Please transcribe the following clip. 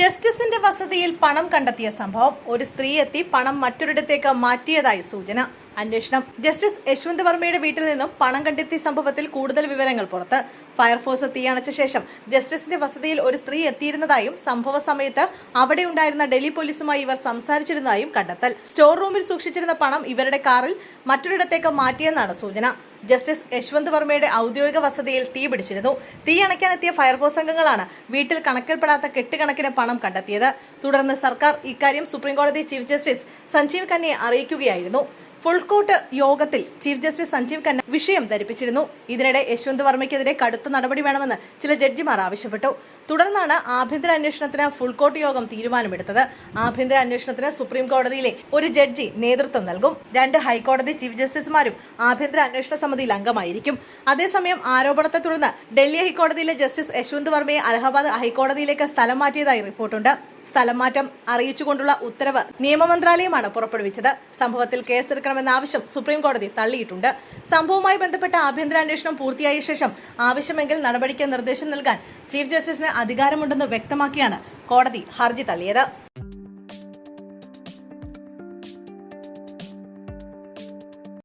ജസ്റ്റിസിന്റെ വസതിയിൽ പണം കണ്ടെത്തിയ സംഭവം ഒരു സ്ത്രീ എത്തി പണം മറ്റൊരിടത്തേക്ക് മാറ്റിയതായി സൂചന. അന്വേഷണം. ജസ്റ്റിസ് യശ്വന്ത് വർമ്മയുടെ വീട്ടിൽ നിന്നും പണം കണ്ടെത്തിയ സംഭവത്തിൽ കൂടുതൽ വിവരങ്ങൾ പുറത്ത്. ഫയർഫോഴ്സ് തീയണച്ച ശേഷം ജസ്റ്റിസിന്റെ വസതിയിൽ ഒരു സ്ത്രീ എത്തിയിരുന്നതായും സംഭവ സമയത്ത് അവിടെ ഉണ്ടായിരുന്ന ഡൽഹി പോലീസുമായി ഇവർ സംസാരിച്ചിരുന്നതായും കണ്ടെത്തൽ. സ്റ്റോർ റൂമിൽ സൂക്ഷിച്ചിരുന്ന പണം ഇവരുടെ കാറിൽ മറ്റൊരിടത്തേക്ക് മാറ്റിയെന്നാണ് സൂചന. ജസ്റ്റിസ് യശ്വന്ത് വർമ്മയുടെ ഔദ്യോഗിക വസതിയിൽ തീ പിടിച്ചിരുന്നു. തീ അണയ്ക്കാനെത്തിയ ഫയർഫോഴ്സ് അംഗങ്ങളാണ് വീട്ടിൽ കണക്കിൽപ്പെടാത്ത കെട്ടുകണക്കിന് പണം കണ്ടെത്തിയത്. തുടർന്ന് സർക്കാർ ഇക്കാര്യം സുപ്രീംകോടതി ചീഫ് ജസ്റ്റിസ് സഞ്ജീവ് ഖന്നയെ അറിയിക്കുകയായിരുന്നു. ഫുൾകോട്ട് യോഗത്തിൽ ചീഫ് ജസ്റ്റിസ് സഞ്ജീവ് ഖന്ന വിഷയം ധരിപ്പിച്ചിരുന്നു. ഇതിനിടെ യശ്വന്ത് വർമ്മയ്ക്കെതിരെ കടുത്ത നടപടി വേണമെന്ന് ചില ജഡ്ജിമാർ ആവശ്യപ്പെട്ടു. തുടർന്നാണ് ആഭ്യന്തര അന്വേഷണത്തിന് ഫുൾകോട്ട് യോഗം തീരുമാനമെടുത്തത്. ആഭ്യന്തര അന്വേഷണത്തിന് സുപ്രീം കോടതിയിലെ ഒരു ജഡ്ജി നേതൃത്വം നൽകും. രണ്ട് ഹൈക്കോടതി ചീഫ് ജസ്റ്റിസുമാരും ആഭ്യന്തര അന്വേഷണ സമിതിയിൽ അംഗമായിരിക്കും. അതേസമയം ആരോപണത്തെ തുടർന്ന് ഡൽഹി ഹൈക്കോടതിയിലെ ജസ്റ്റിസ് യശ്വന്ത് വർമ്മയെ അലഹബാദ് ഹൈക്കോടതിയിലേക്ക് സ്ഥലം മാറ്റിയതായി റിപ്പോർട്ടുണ്ട്. സ്ഥലം മാറ്റം അറിയിച്ചുകൊണ്ടുള്ള ഉത്തരവ് നിയമമന്ത്രാലയമാണ് പുറപ്പെടുവിച്ചത്. സംഭവത്തിൽ കേസെടുക്കണമെന്ന ആവശ്യം സുപ്രീം കോടതി തള്ളിയിട്ടുണ്ട്. സംഭവവുമായി ബന്ധപ്പെട്ട ആഭ്യന്തര അന്വേഷണം പൂർത്തിയായ ശേഷം ആവശ്യമെങ്കിൽ നടപടിക്ക് നിർദ്ദേശം നൽകാൻ ചീഫ് ജസ്റ്റിസിന് അധികാരമുണ്ടെന്ന് വ്യക്തമാക്കിയാണ് കോടതി ഹർജി തള്ളിയത്